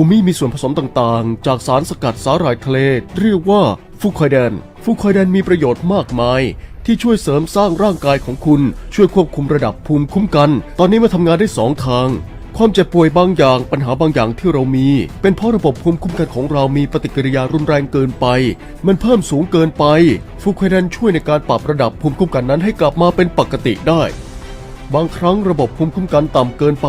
อูมิมีส่วนผสมต่างๆ จากสารสกัดสาหร่ายทะเล เรียกว่าฟูคอยแดน ฟูคอยแดนมีประโยชน์มากมาย ที่ช่วยเสริมสร้างร่างกายของคุณ ช่วยควบคุมระดับภูมิคุ้มกัน ตอนนี้มาทำงานได้สองทาง ความเจ็บป่วยบางอย่างปัญหาบางอย่างที่เรามี เป็นเพราะระบบภูมิคุ้มกันของเรามีปฏิกิริยารุนแรงเกินไป มันเพิ่มสูงเกินไป ฟูคอยแดนช่วยในการปรับระดับภูมิคุ้มกันนั้นให้กลับมาเป็นปกติได้ บางครั้งระบบภูมิคุ้มกันต่ำเกินไป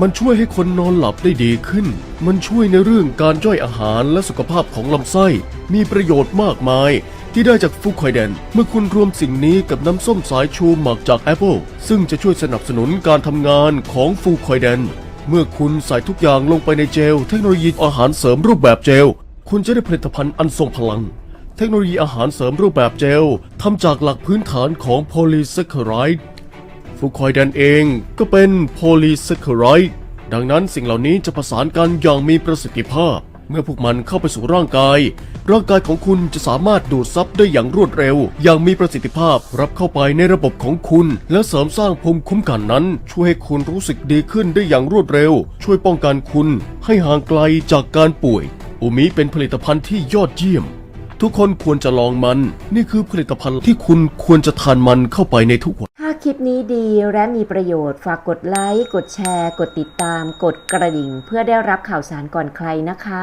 มันช่วยให้คนนอนหลับได้ดีขึ้น มันช่วยในเรื่องการย่อยอาหารและสุขภาพของลำไส้ มีประโยชน์มากมาย ที่ได้จากฟูคอยเดน เมื่อคุณรวมสิ่งนี้กับน้ำส้มสายชูหมักจากแอปเปิลซึ่งจะช่วยสนับสนุนการทำงานของฟูคอยเดน เมื่อคุณใส่ทุกอย่างลงไปในเจล เทคโนโลยีอาหารเสริมรูปแบบเจล คุณจะได้ผลิตภัณฑ์อันทรงพลัง เทคโนโลยีอาหารเสริมรูปแบบเจลทำจากหลักพื้นฐานของโพลีแซคคารด์ ฟูคอยแดนเองก็เป็นโพลีแซคคาไรด์ดังนั้นสิ่งเหล่านี้จะประสานกันอย่างมีประสิทธิภาพ เมื่อพวกมันเข้าไปสู่ร่างกาย ร่างกายของคุณจะสามารถดูดซับได้อย่างรวดเร็ว อย่างมีประสิทธิภาพรับเข้าไปในระบบของคุณ และเสริมสร้างภูมิคุ้มกันนั้น ช่วยให้คุณรู้สึกดีขึ้นได้อย่างรวดเร็ว ช่วยป้องกันคุณ ให้ห่างไกลจากการป่วยอูมิเป็นผลิตภัณฑ์ที่ยอดเยี่ยม ทุกคนควรจะลองมัน นี่คือผลิตภัณฑ์ที่คุณควรจะทานมันเข้าไปในทุกวัน ถ้าคลิปนี้ดีและมีประโยชน์ ฝากกดไลค์ กดแชร์ กดติดตาม กดกระดิ่ง เพื่อได้รับข่าวสารก่อนใครนะคะ